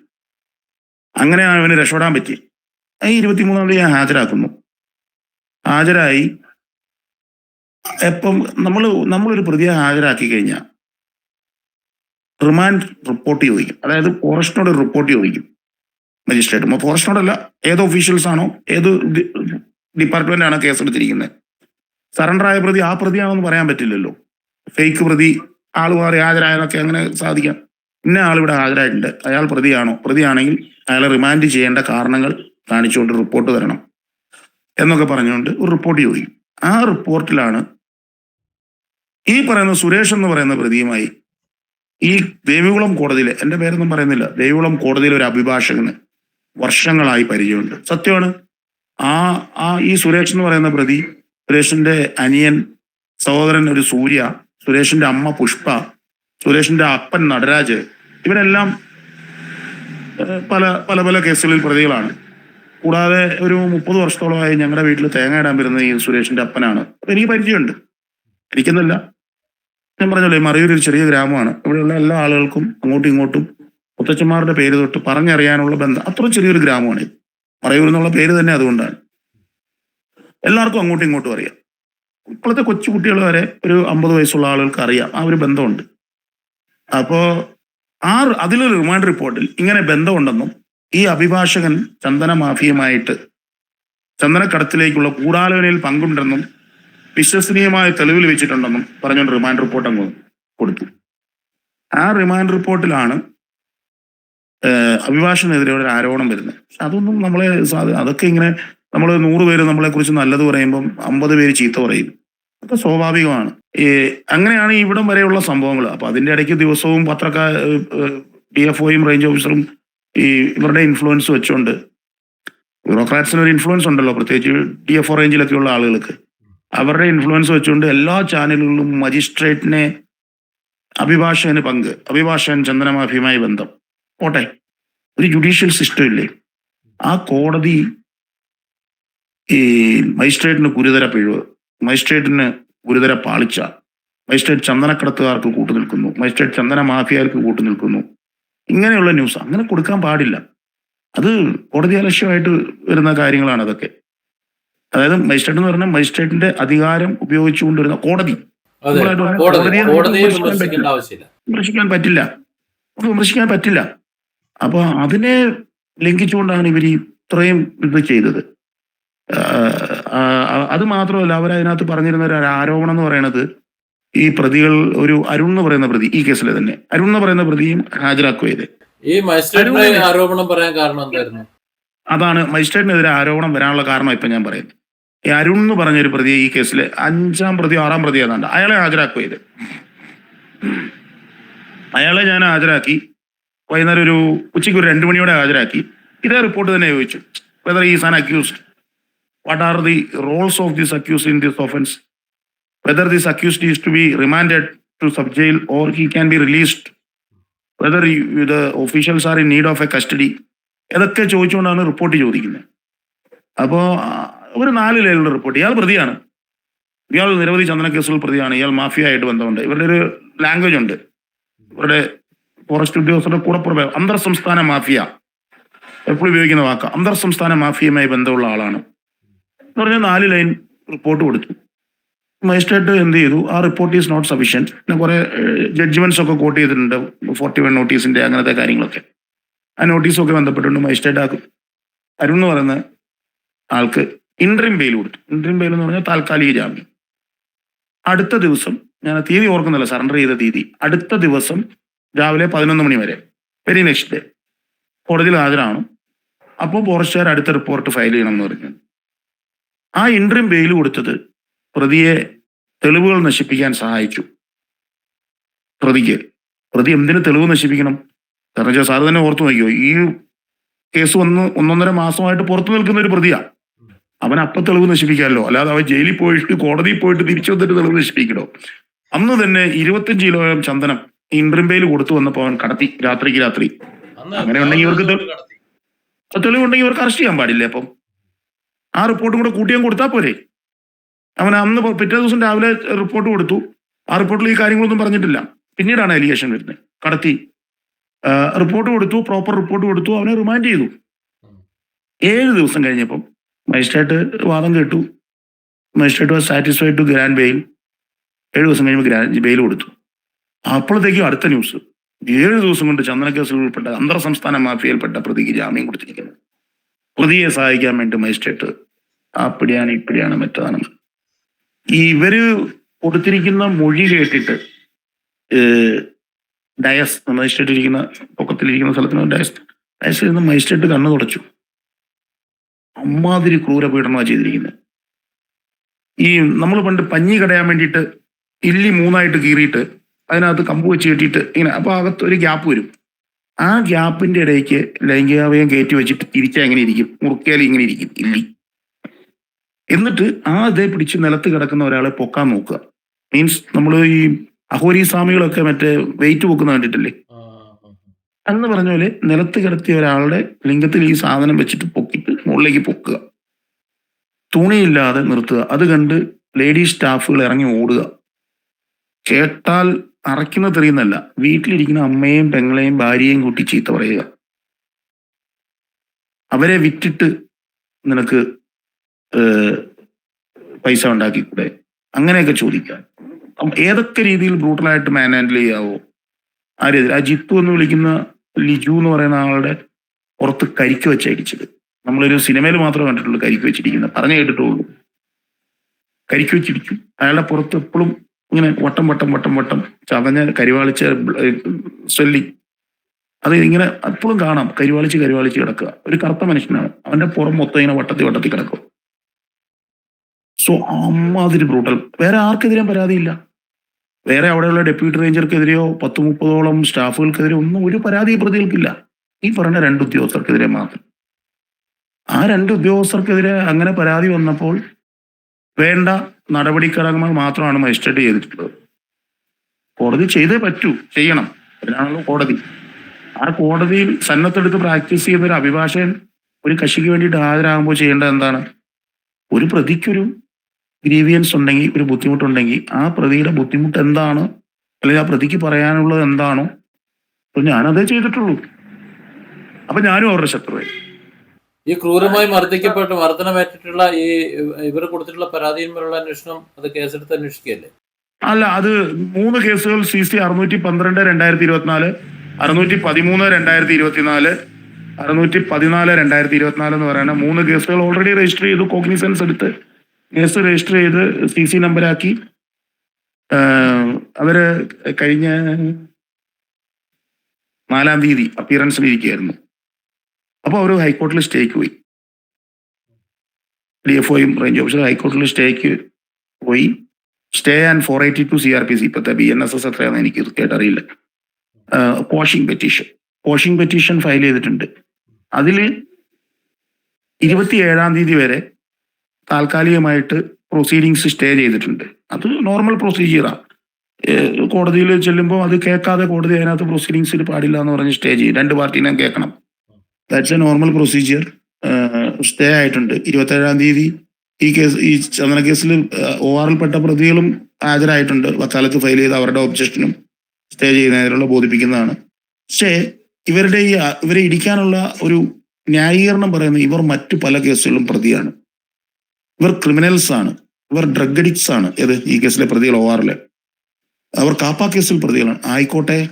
Speaker 1: അങ്ങനെ അവന് രക്ഷപ്പെടാൻ പറ്റി. ഈ ഇരുപത്തിമൂന്നാം തീയതി ഞാൻ ഹാജരാക്കുന്നു. ഹാജരായി. എപ്പം നമ്മൾ നമ്മളൊരു പ്രതിയെ ഹാജരാക്കി കഴിഞ്ഞാൽ റിമാൻഡ് റിപ്പോർട്ട് ചോദിക്കും. അതായത് ഫോറസ്റ്റിനോട് റിപ്പോർട്ട് ചോദിക്കും. മജിസ്ട്രേറ്റ് ഫോറസ്റ്റിനോടല്ല ഏത് ഓഫീഷ്യൽസ് ആണോ ഏത് ഡിപ്പാർട്ട്മെന്റ് ആണോ കേസ് എടുത്തിരിക്കുന്നത് സറണ്ടർ ആയ പ്രതി ആ പ്രതിയാണെന്ന് പറയാൻ പറ്റില്ലല്ലോ. ഫേക്ക് പ്രതി ആൾ മാറി ഹാജരായതൊക്കെ അങ്ങനെ സാധിക്കാം. ഇന്ന ആൾ ഇവിടെ ഹാജരായിട്ടുണ്ട്. അയാൾ പ്രതിയാണോ? പ്രതിയാണെങ്കിൽ അയാളെ റിമാൻഡ് ചെയ്യേണ്ട കാരണങ്ങൾ കാണിച്ചുകൊണ്ട് റിപ്പോർട്ട് തരണം. എന്നൊക്കെ പറഞ്ഞുകൊണ്ട് ഒരു റിപ്പോർട്ട് ചോദിക്കും. ആ റിപ്പോർട്ടിലാണ് ഈ പറയുന്ന സുരേഷ് എന്ന് പറയുന്ന പ്രതിയുമായി ഈ ദേവികുളം കോടതിയിൽ എന്റെ പേരൊന്നും പറയുന്നില്ല ദേവികുളം കോടതിയിലെ ഒരു അഭിഭാഷകന് വർഷങ്ങളായി പരിചയമുണ്ട്. സത്യമാണ്. ആ ആ ഈ സുരേഷ് എന്ന് പറയുന്ന പ്രതി സുരേഷിന്റെ അനിയൻ സഹോദരൻ ഒരു സൂര്യ സുരേഷിന്റെ അമ്മ പുഷ്പ സുരേഷിന്റെ അപ്പൻ നടരാജ് ഇവരെല്ലാം പല പല പല കേസുകളിൽ പ്രതികളാണ്. കൂടാതെ ഒരു മുപ്പത് വർഷത്തോളമായി ഞങ്ങളുടെ വീട്ടിൽ തേങ്ങ ഇടാൻ വരുന്ന ഈ സുരേഷിന്റെ അപ്പനാണ്. അപ്പൊ എനിക്ക് പരിചയമുണ്ട്. എനിക്കെന്നല്ല. ഞാൻ പറഞ്ഞല്ലോ മറിയൂർ ഒരു ചെറിയ ഗ്രാമമാണ്. ഇവിടെയുള്ള എല്ലാ ആളുകൾക്കും അങ്ങോട്ടും ഇങ്ങോട്ടും മുത്തച്ഛന്മാരുടെ പേര് തൊട്ട് പറഞ്ഞറിയാനുള്ള ബന്ധം അത്ര ചെറിയൊരു ഗ്രാമമാണ് ഇത്. മറയൂർ എന്നുള്ള പേര് തന്നെ അതുകൊണ്ടാണ്. എല്ലാവർക്കും അങ്ങോട്ടും ഇങ്ങോട്ടും അറിയാം. ഇപ്പോഴത്തെ കൊച്ചു കുട്ടികൾ വരെ ഒരു അമ്പത് വയസ്സുള്ള ആളുകൾക്ക് അറിയാം. ആ ഒരു ബന്ധമുണ്ട്. അപ്പോ ആ അതിലൊരു റിമാൻഡ് റിപ്പോർട്ടിൽ ഇങ്ങനെ ബന്ധമുണ്ടെന്നും ഈ അഭിഭാഷകൻ ചന്ദന മാഫിയുമായിട്ട് ചന്ദനക്കടത്തിലേക്കുള്ള ഗൂഢാലോചനയിൽ പങ്കുണ്ടെന്നും വിശ്വസനീയമായ തെളിവിൽ വെച്ചിട്ടുണ്ടെന്നും പറഞ്ഞുകൊണ്ട് റിമാൻഡ് റിപ്പോർട്ട് അങ്ങ് കൊടുത്തു. ആ റിമാൻഡ് റിപ്പോർട്ടിലാണ് അഭിഭാഷകനെതിരെ ഒരു ആരോപണം വരുന്നത്. പക്ഷെ അതൊന്നും നമ്മളെ അതൊക്കെ ഇങ്ങനെ നമ്മൾ നൂറ് പേര് നമ്മളെ കുറിച്ച് നല്ലത് പറയുമ്പം അമ്പത് പേര് ചീത്ത പറയും. അതൊക്കെ സ്വാഭാവികമാണ്. ഈ അങ്ങനെയാണ് ഇവിടം വരെയുള്ള സംഭവങ്ങൾ. അപ്പൊ അതിന്റെ ഇടയ്ക്ക് ദിവസവും പത്രക്കാർ ഡി എഫ് ഒയും റേഞ്ച് ഓഫീസറും ഈ ഇവരുടെ ഇൻഫ്ലുവൻസ് വെച്ചുകൊണ്ട് ബ്യൂറോക്രാറ്റ്സിന് ഒരു ഇൻഫ്ലുവൻസ് ഉണ്ടല്ലോ പ്രത്യേകിച്ച് ഡി എഫ് ഒ റേഞ്ചിലൊക്കെയുള്ള ആളുകൾക്ക്. അവരുടെ ഇൻഫ്ലുവൻസ് വെച്ചുകൊണ്ട് എല്ലാ ചാനലുകളിലും മജിസ്ട്രേറ്റിനെ അഭിഭാഷകന് പങ്ക് അഭിഭാഷകൻ ചന്ദനമാഫിയുമായി ബന്ധം. പോട്ടെ ഒരു ജുഡീഷ്യൽ സിസ്റ്റം ഇല്ലേ? ആ കോടതി ഈ മജിസ്ട്രേറ്റിന് ഗുരുതര പിഴവ് മജിസ്ട്രേറ്റിന് ഗുരുതര പാളിച്ച മജിസ്ട്രേറ്റ് ചന്ദനക്കടത്തുകാർക്ക് കൂട്ടുനിൽക്കുന്നു മജിസ്ട്രേറ്റ് ചന്ദന മാഫിയർക്ക് കൂട്ടുനിൽക്കുന്നു ഇങ്ങനെയുള്ള ന്യൂസ് അങ്ങനെ കൊടുക്കാൻ പാടില്ല. അത് കോടതി അലക്ഷ്യമായിട്ട് വരുന്ന കാര്യങ്ങളാണ് അതൊക്കെ. അതായത് മജിസ്ട്രേറ്റ് എന്ന് പറഞ്ഞാൽ മജിസ്ട്രേറ്റിന്റെ അധികാരം ഉപയോഗിച്ചുകൊണ്ടിരുന്ന കോടതി. വിമർശിക്കാൻ പറ്റില്ല. വിമർശിക്കാൻ പറ്റില്ല. അപ്പൊ അതിനെ ലംഘിച്ചുകൊണ്ടാണ് ഇവർ ഇത്രയും ഇത് ചെയ്തത്. അത് മാത്രമല്ല അവരതിനകത്ത് പറഞ്ഞിരുന്ന ഒരു ആരോപണം എന്ന് പറയുന്നത് ഈ പ്രതികൾ ഒരു അരുൺ എന്ന് പറയുന്ന പ്രതി ഈ കേസിലെ തന്നെ. അരുൺ എന്ന് പറയുന്ന പ്രതിയും ഹാജരാക്കുക ചെയ്ത്.
Speaker 2: ഈ മജിസ്ട്രേറ്റിന്റെ ആരോപണം പറയാൻ കാരണം എന്തായിരുന്നു?
Speaker 1: അതാണ് മജിസ്ട്രേറ്റിനെതിരെ ആരോപണം വരാനുള്ള കാരണം ഇപ്പം ഞാൻ പറയുന്നത്. ഈ അരുൺ എന്ന് പറഞ്ഞൊരു പ്രതി ഈ കേസിൽ അഞ്ചാം പ്രതി ആറാം പ്രതി ഏതാണ്ട് അയാളെ ഹാജരാക്കുക ഇത് അയാളെ ഞാൻ ഹാജരാക്കി. വൈകുന്നേരം ഒരു ഉച്ചയ്ക്ക് ഒരു രണ്ടു മണിയോടെ ഹാജരാക്കി. ഇതേ റിപ്പോർട്ട് തന്നെ ചോദിച്ചു. Whether is an accused what are the roles of this accused in this offence whether this accused is to be remanded to sub jail or he can be released whether the officials are in need of a custody ഇതൊക്കെ ചോദിച്ചുകൊണ്ടാണ് report ചോദിക്കുന്നത്. അപ്പോൾ ഒരു നാല് ലേലുള്ള report ഇയാൾ പ്രതിയാണ്. ഇയാൾ നിരവധി ചന്ദന കേസുകൾ പ്രതിയാണ്. ഇയാൾ മാഫിയ ആയിട്ട് ബന്ധമുണ്ട്. ഇവരുടെ ഒരു ലാംഗ്വേജ് ഉണ്ട്. ഇവരുടെ ഫോറസ്റ്റ് ഉദ്യോഗസ്ഥരുടെ കൂടെ അന്തർ സംസ്ഥാന മാഫിയ. എപ്പോഴും ഉപയോഗിക്കുന്ന വാക്ക്. അന്തർ സംസ്ഥാന മാഫിയയുമായി ബന്ധമുള്ള ആളാണ്. എന്ന് പറഞ്ഞാൽ നാല് ലൈൻ റിപ്പോർട്ട് കൊടുത്തു. മജിസ്ട്രേറ്റ് എന്ത് ചെയ്തു? ആ റിപ്പോർട്ട് ഈസ് നോട്ട് സഫീഷ്യന്റ് പിന്നെ കുറെ ജഡ്ജ്മെന്റ്സ് ഒക്കെ കോട്ട് ചെയ്തിട്ടുണ്ട്. ഫോർട്ടി വൺ നോട്ടീസിന്റെ അങ്ങനത്തെ കാര്യങ്ങളൊക്കെ. ആ നോട്ടീസൊക്കെ ബന്ധപ്പെട്ടുകൊണ്ട് മജിസ്ട്രേറ്റ് ആക്കും അരുൺ എന്ന് പറയുന്ന ആൾക്ക് ഇൻട്രീം ബെയിൽ കൊടുത്തു. ഇൻട്രീം ബെയിൽ എന്ന് പറഞ്ഞാൽ താൽക്കാലിക ജാമ്യം. അടുത്ത ദിവസം ഞാൻ തീയതി ഓർക്കുന്നില്ല സറണ്ടർ ചെയ്ത തീയതി. അടുത്ത ദിവസം രാവിലെ പതിനൊന്ന് മണി വരെ വെരി നെക്സ്റ്റ് ഡേ കോടതിയിൽ ഹാജരാണ് അപ്പോൾ ഫോറസ്റ്റുകാർ അടുത്ത റിപ്പോർട്ട് ഫയൽ ചെയ്യണം എന്ന് പറഞ്ഞു. ആ ഇൻട്രീം ബെയിൽ കൊടുത്തത് പ്രതിയെ തെളിവുകൾ നശിപ്പിക്കാൻ സഹായിച്ചു. പ്രതിക്ക്. പ്രതി എന്തിനു തെളിവ് നശിപ്പിക്കണം? കാരണം വെച്ചാൽ സാറ് തന്നെ ഓർത്തു നോക്കിയോ ഈ കേസ് വന്ന് ഒന്നൊന്നര മാസമായിട്ട് പുറത്തു നിൽക്കുന്ന ഒരു പ്രതിയാ. അവൻ അപ്പൊ തെളിവ് നശിപ്പിക്കാമല്ലോ. അല്ലാതെ അവൻ ജയിലിൽ പോയിട്ട് കോടതിയിൽ പോയിട്ട് തിരിച്ചു വന്നിട്ട് തെളിവ് നശിപ്പിക്കണോ? അന്ന് തന്നെ ഇരുപത്തിയഞ്ച് കിലോഗ്രാം ചന്ദനം ഇൻട്രിംബയിൽ കൊടുത്തു വന്നപ്പോൾ അവൻ കടത്തി രാത്രിക്ക് രാത്രി. അങ്ങനെ ഉണ്ടെങ്കിൽ ഇവർക്ക്
Speaker 2: തെളിവ്
Speaker 1: ഉണ്ടെങ്കിൽ തെളിവുണ്ടെങ്കിൽ ഇവർക്ക് അറസ്റ്റ് ചെയ്യാൻ പാടില്ലേ അപ്പം? ആ റിപ്പോർട്ടും കൂടെ കൂട്ടിയാൻ കൊടുത്താൽ പോരെ. അവൻ അന്ന് പിറ്റേ ദിവസം രാവിലെ റിപ്പോർട്ട് കൊടുത്തു. ആ റിപ്പോർട്ടിൽ ഈ കാര്യങ്ങളൊന്നും പറഞ്ഞിട്ടില്ല. പിന്നീടാണ് അലിഗേഷൻ വരുന്നത്. കടത്തി. റിപ്പോർട്ട് കൊടുത്തു പ്രോപ്പർ റിപ്പോർട്ട് കൊടുത്തു അവനെ റിമാൻഡ് ചെയ്തു. ഏഴ് ദിവസം കഴിഞ്ഞപ്പം മജിസ്ട്രേറ്റ് വാദം കേട്ടു. Magistrate was satisfied to grant bail ഏഴ് ദിവസം കഴിയുമ്പോൾ ഗ്രാൻഡ് ബെയിൽ കൊടുത്തു. അപ്പോഴത്തേക്കും അടുത്ത ന്യൂസ് ഏഴ് ദിവസം കൊണ്ട് ചന്ദനക്കേസിൽ ഉൾപ്പെട്ട അന്തർ സംസ്ഥാന മാഫിയയിൽപ്പെട്ട പ്രതിക്ക് ജാമ്യം കൊടുത്തിരിക്കുന്നു. പ്രതിയെ സഹായിക്കാൻ വേണ്ടി മജിസ്ട്രേറ്റ് അപ്പടിയാണ് ഇപ്പിടിയാണ് മറ്റതാണ്. ഇവർ കൊടുത്തിരിക്കുന്ന മൊഴി കേട്ടിട്ട് ഡയസ് മജിസ്ട്രേറ്റ് ഇരിക്കുന്ന പൊക്കത്തിലിരിക്കുന്ന സ്ഥലത്തിന് ഡയസ് ഡയസിൽ നിന്ന് മജിസ്ട്രേറ്റ് കണ്ണു തുടച്ചു. അമ്മാതിരി ക്രൂരപീഡനമാണ് ചെയ്തിരിക്കുന്നത് ഈ നമ്മൾ പണ്ട് പഞ്ഞി കടയാൻ വേണ്ടിയിട്ട് ഇല്ലി മൂന്നായിട്ട് കീറിയിട്ട് അതിനകത്ത് കമ്പ് വെച്ച് കെട്ടിയിട്ട് ഇങ്ങനെ അപ്പോൾ അകത്ത് ഒരു ഗ്യാപ്പ് വരും. ആ ഗ്യാപ്പിന്റെ ഇടയ്ക്ക് ലൈംഗികാവയം കയറ്റി വെച്ചിട്ട് തിരിച്ചാൽ എങ്ങനെ ഇരിക്കും? മുറുക്കിയാൽ ഇങ്ങനെ ഇരിക്കും ഇല്ലി. എന്നിട്ട് ആ ഇതേ പിടിച്ച് നിലത്ത് കിടക്കുന്ന ഒരാളെ പൊക്കാൻ നോക്കുക. മീൻസ് നമ്മൾ ഈ അഹോരി സ്വാമികളൊക്കെ മറ്റേ വെയിറ്റ് പൊക്കുന്ന കണ്ടിട്ടില്ലേ? അന്ന് പറഞ്ഞ പോലെ നിലത്ത് കിടത്തിയ ഒരാളുടെ ലിംഗത്തിൽ ഈ സാധനം വെച്ചിട്ട് പൊക്കിട്ട് മുകളിലേക്ക് പൊക്കുക. തുണിയില്ലാതെ നിർത്തുക. അത് കണ്ട് ലേഡി സ്റ്റാഫുകൾ ഇറങ്ങി ഓടുക. കേട്ടാൽ അറയ്ക്കുന്ന തെറിയുന്നല്ല വീട്ടിലിരിക്കുന്ന അമ്മയും പെങ്ങളെയും ഭാര്യയും കൂട്ടി ചീത്ത പറയുക. അവരെ വിറ്റിട്ട് നിനക്ക് പൈസ ഉണ്ടാക്കിക്കൂടെ അങ്ങനെയൊക്കെ ചോദിക്കാം. അപ്പം ഏതൊക്കെ രീതിയിൽ ബ്രൂട്ടലായിട്ട് മാൻ ഹാൻഡിൽ ചെയ്യാവോ? ആ രീതിയിൽ ആ ജിത്തു എന്ന് വിളിക്കുന്ന ലിജു എന്ന് പറയുന്ന ആളുടെ പുറത്ത് കരിക്ക് വെച്ചടിച്ചത് നമ്മളൊരു സിനിമയിൽ മാത്രമേ കണ്ടിട്ടുള്ളൂ കരിക്ക് വെച്ചിരിക്കുന്നത്. പറഞ്ഞു കേട്ടിട്ടുള്ളൂ. കരിക്ക് വെച്ചിരിക്കും. അയാളുടെ പുറത്ത് എപ്പോഴും ഇങ്ങനെ വട്ടം വട്ടം വട്ടം വട്ടം ചതഞ്ഞ കരിവാളിച്ച സ്വല്ലി. അത് ഇങ്ങനെ എപ്പോഴും കാണാം. കരിവാളിച്ച് കരിവാളിച്ച് കിടക്കുക. ഒരു കറുത്ത മനുഷ്യനാണ്. അവന്റെ പുറം മൊത്തം ഇങ്ങനെ വട്ടത്തി വട്ടത്തി കിടക്കും. സോ അമ്മാതിരി ബ്രൂട്ടൽ. വേറെ ആർക്കെതിരെയും പരാതിയില്ല. വേറെ അവിടെയുള്ള ഡെപ്യൂട്ടി റേഞ്ചർക്കെതിരെയോ പത്ത് മുപ്പതോളം സ്റ്റാഫുകൾക്കെതിരെ ഒന്നും ഒരു പരാതി പ്രതികൾക്കില്ല. ഈ പറഞ്ഞ രണ്ട് ഉദ്യോഗസ്ഥർക്കെതിരെ മാത്രം. ആ രണ്ട് ഉദ്യോഗസ്ഥർക്കെതിരെ അങ്ങനെ പരാതി വന്നപ്പോൾ വേണ്ട നടപടിക്രമങ്ങൾ മാത്രമാണ് മജിസ്ട്രേറ്റ് ചെയ്തിട്ടുള്ളത്. കോടതി ചെയ്തേ പറ്റൂ. ചെയ്യണം. അതിനാണല്ലോ കോടതി. ആ കോടതിയിൽ സന്നത്തെടുത്ത് പ്രാക്ടീസ് ചെയ്യുന്ന ഒരു അഭിഭാഷകൻ ഒരു കക്ഷിക്ക് വേണ്ടിയിട്ട് ഹാജരാകുമ്പോൾ ചെയ്യേണ്ടത് എന്താണ്? ഒരു പ്രതിക്കൊരു ഗ്രീവിയൻസ് ഉണ്ടെങ്കിൽ ഒരു ബുദ്ധിമുട്ടുണ്ടെങ്കിൽ ആ പ്രതിയുടെ ബുദ്ധിമുട്ട് എന്താണ്? അല്ലെങ്കിൽ ആ പ്രതിക്ക് പറയാനുള്ളത് എന്താണോ? അപ്പൊ ഞാനതേ ചെയ്തിട്ടുള്ളൂ. അപ്പൊ ഞാനും അവരുടെ ശത്രുവായി.
Speaker 2: ഈ ക്രൂരമായി മർദ്ദിക്കപ്പെട്ട് മർദ്ദനമേറ്റിട്ടുള്ള ഈ ഇവർ കൊടുത്തിട്ടുള്ള പരാതിയിന്മേലുള്ള അന്വേഷണം അത് കേസെടുത്ത് അന്വേഷിക്കുകയല്ലേ?
Speaker 1: അല്ല അത് മൂന്ന് കേസുകൾ സി സി അറുന്നൂറ്റി പന്ത്രണ്ട് രണ്ടായിരത്തി ഇരുപത്തിനാല് അറുന്നൂറ്റി പതിമൂന്ന് രണ്ടായിരത്തി ഇരുപത്തിനാല് അറുന്നൂറ്റി പതിനാല് രണ്ടായിരത്തി ഇരുപത്തിനാല് എന്ന് പറയുന്ന മൂന്ന് കേസുകൾ ഓൾറെഡി രജിസ്റ്റർ ചെയ്തു കോഗ്നിസൻസ് എടുത്ത്. കേസ് രജിസ്റ്റർ ചെയ്ത് സി സി നമ്പരാക്കി. ആഹ് അവർ കഴിഞ്ഞ നാലാം തീയതി അപ്പിയറൻസിൽ ഇരിക്കുകയായിരുന്നു. അപ്പോൾ അവർ ഹൈക്കോടതിയിൽ സ്റ്റേക്ക് പോയി. ഡി എഫ് ഒയും റേഞ്ച് ഓഫീസർ ഹൈക്കോടതിയിൽ സ്റ്റേക്ക് പോയി. Stay and four eighty two C R P C ഇപ്പോഴത്തെ ബി എൻ എസ് എസ് എത്രയാണെന്ന് എനിക്ക് കൃത്യമായിട്ട് അറിയില്ല. Quashing petition. Quashing petition file ചെയ്തിട്ടുണ്ട്. അതിൽ ഇരുപത്തി ഏഴാം തീയതി വരെ താൽക്കാലികമായിട്ട് പ്രൊസീഡിങ്സ് സ്റ്റേ ചെയ്തിട്ടുണ്ട്. അത് നോർമൽ പ്രൊസീജിയറാണ് കോടതിയിൽ ചെല്ലുമ്പോൾ അത് കേൾക്കാതെ കോടതി അതിനകത്ത് പ്രൊസീഡിങ്സിൽ പാടില്ല എന്ന് പറഞ്ഞ് സ്റ്റേ ചെയ്യും. രണ്ട് പാർട്ടിനെയും കേൾക്കണം. That's a normal procedure stay ആയിട്ടുണ്ട്. ഇരുപത്തേഴാം തീയതി ഈ കേസ് ഈ ചന്ദന കേസിൽ ഒ ആറിൽപ്പെട്ട പ്രതികളും ഹാജരായിട്ടുണ്ട്. വക്കാലത്ത് ഫയൽ ചെയ്ത അവരുടെ ഒബ്ജക്ഷനും സ്റ്റേ ചെയ്യുന്നതിനുള്ള ബോധിപ്പിക്കുന്നതാണ്. പക്ഷേ ഇവരുടെ ഈ ഇവരെ ഇടിക്കാനുള്ള ഒരു ന്യായീകരണം പറയുന്നത് ഇവർ മറ്റു പല കേസുകളിലും പ്രതിയാണ്. ഇവർ ക്രിമിനൽസ് ആണ്. ഇവർ ഡ്രഗ് അഡിക്ട്സ് ആണ്. ഏത്? ഈ കേസിലെ പ്രതികൾ ഒ ആറിലെ അവർ കാപ്പ കേസിൽ പ്രതികളാണ്. ആയിക്കോട്ടെ.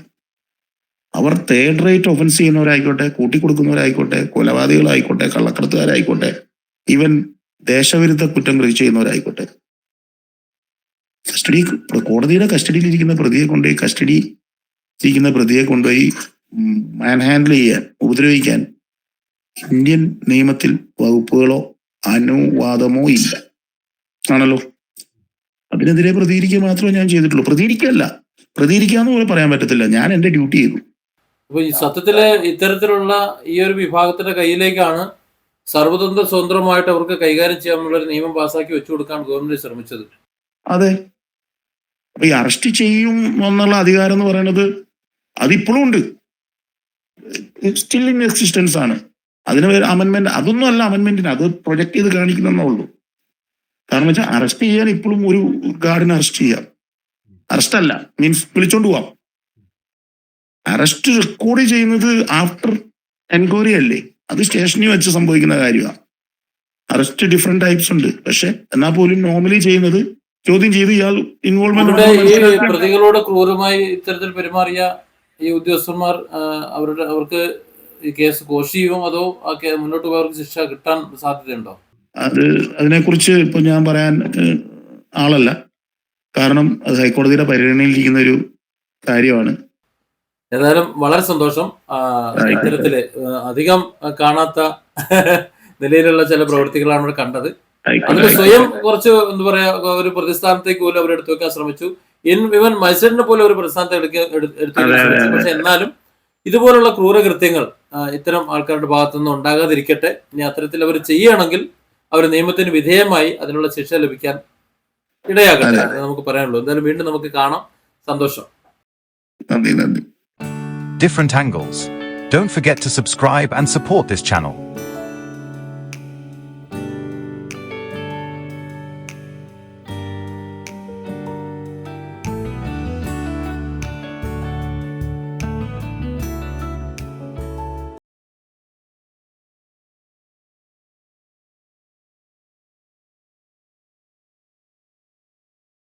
Speaker 1: അവർ തേർഡ് റേറ്റ് ഒഫൻസ് ചെയ്യുന്നവരായിക്കോട്ടെ കൂട്ടിക്കൊടുക്കുന്നവരായിക്കോട്ടെ കൊലപാതകളായിക്കോട്ടെ കള്ളക്കടത്തുകാരായിക്കോട്ടെ ഈവൻ ദേശവിരുദ്ധ കുറ്റം കൃഷി ചെയ്യുന്നവരായിക്കോട്ടെ. കസ്റ്റഡി കോടതിയുടെ കസ്റ്റഡിയിൽ ഇരിക്കുന്ന പ്രതിയെ കൊണ്ടുപോയി കസ്റ്റഡി ഇരിക്കുന്ന പ്രതിയെ കൊണ്ടുപോയി മാൻ ഹാൻഡിൽ ചെയ്യാൻ ഉപദ്രവിക്കാൻ ഇന്ത്യൻ നിയമത്തിൽ വകുപ്പുകളോ അനുവാദമോ ഇല്ല. ആണല്ലോ? അതിനെതിരെ പ്രതികരിക്കുക മാത്രമേ ഞാൻ ചെയ്തിട്ടുള്ളൂ. പ്രതികരിക്കല്ല പ്രതികരിക്കാന്ന് പോലും പറയാൻ പറ്റത്തില്ല. ഞാൻ എന്റെ ഡ്യൂട്ടി ചെയ്തു.
Speaker 2: അപ്പൊ ഈ സത്യത്തിൽ ഇത്തരത്തിലുള്ള ഈ ഒരു വിഭാഗത്തിന്റെ കയ്യിലേക്കാണ് സർവതന്ത്ര സ്വതന്ത്രമായിട്ട് അവർക്ക് കൈകാര്യം ചെയ്യാനുള്ള ഒരു നിയമം പാസാക്കി വെച്ചു കൊടുക്കാൻ ഗവൺമെന്റ് ശ്രമിച്ചത്.
Speaker 1: അതെ. അപ്പൊ ഈ അറസ്റ്റ് ചെയ്യും എന്നുള്ള അധികാരം എന്ന് പറയുന്നത് അതിപ്പോഴും ഉണ്ട്. സ്റ്റിൽ ഇൻ എക്സിസ്റ്റൻസ് ആണ്. അതിന് അമെന്മെന്റ് അതൊന്നും അല്ല അമെന്മെന്റിന് അത് പ്രൊജക്ട് ചെയ്ത് കാണിക്കുന്നേ ഉള്ളൂ കാരണം വെച്ചാൽ അറസ്റ്റ് ചെയ്യാൻ ഇപ്പോഴും ഒരു ഗാർഡിനെ അറസ്റ്റ് ചെയ്യാം. അറസ്റ്റ് അല്ല മീൻസ് വിളിച്ചോണ്ട് പോവാം. അറസ്റ്റ് റെക്കോർഡ് ചെയ്യുന്നത് ആഫ്റ്റർ എൻക്വയറി അല്ലേ? അത് സ്റ്റേഷനിൽ വെച്ച് സംഭവിക്കുന്ന കാര്യമാണ് അറസ്റ്റ് ഡിഫറെന്റ് ടൈപ്സ് ഉണ്ട്. പക്ഷെ എന്നാൽ പോലും നോർമലി ചെയ്യുന്നത് ചോദ്യം ചെയ്ത് ഇയാൾ ഇൻവോൾവ്മെന്റ്
Speaker 2: പ്രതികളോട് ക്രൂരമായി ഇത്തരത്തിൽ പെരുമാറിയ ഈ ഉദ്യോഗസ്ഥന്മാർ അവരുടെ അവർക്ക് ഈ കേസ് കോഷ് ചെയ്യും അതോ ആ മുന്നോട്ട് പോയവർക്ക് ശിക്ഷ കിട്ടാൻ സാധ്യതയുണ്ടോ?
Speaker 1: അത് അതിനെക്കുറിച്ച് ഇപ്പൊ ഞാൻ പറയാൻ ആളല്ല. കാരണം അത് ഹൈക്കോടതിയുടെ പരിഗണനയിലിരിക്കുന്ന ഒരു കാര്യമാണ്.
Speaker 2: ഏതായാലും വളരെ സന്തോഷം. ഇത്തരത്തിൽ അധികം കാണാത്ത നിലയിലുള്ള ചില പ്രവൃത്തികളാണ് ഇവിടെ കണ്ടത്.
Speaker 1: അതിന്
Speaker 2: സ്വയം കുറച്ച് എന്താ പറയാ ഒരു പ്രതിസ്ഥാനത്തേക്ക് പോലും അവർ എടുത്തു വെക്കാൻ ശ്രമിച്ചു. ഇൻ ഇവൻ മത്സരനെ പോലെ ഒരു പ്രതിസ്ഥാനത്ത് എടുക്കാൻ എടു- എടുത്തു. പക്ഷെ എന്നാലും ഇതുപോലുള്ള ക്രൂരകൃത്യങ്ങൾ ഇത്തരം ആൾക്കാരുടെ ഭാഗത്തുനിന്ന് ഉണ്ടാകാതിരിക്കട്ടെ. ഇനി അത്തരത്തിൽ അവർ ചെയ്യുകയാണെങ്കിൽ അവർ നിയമത്തിന് വിധേയമായി അതിനുള്ള ശിക്ഷ ലഭിക്കാൻ ഇടയാകട്ടെ നമുക്ക് പറയാനുള്ളൂ. എന്തായാലും വീണ്ടും നമുക്ക് കാണാം. സന്തോഷം.
Speaker 3: different angles. Don't forget to subscribe and support this channel.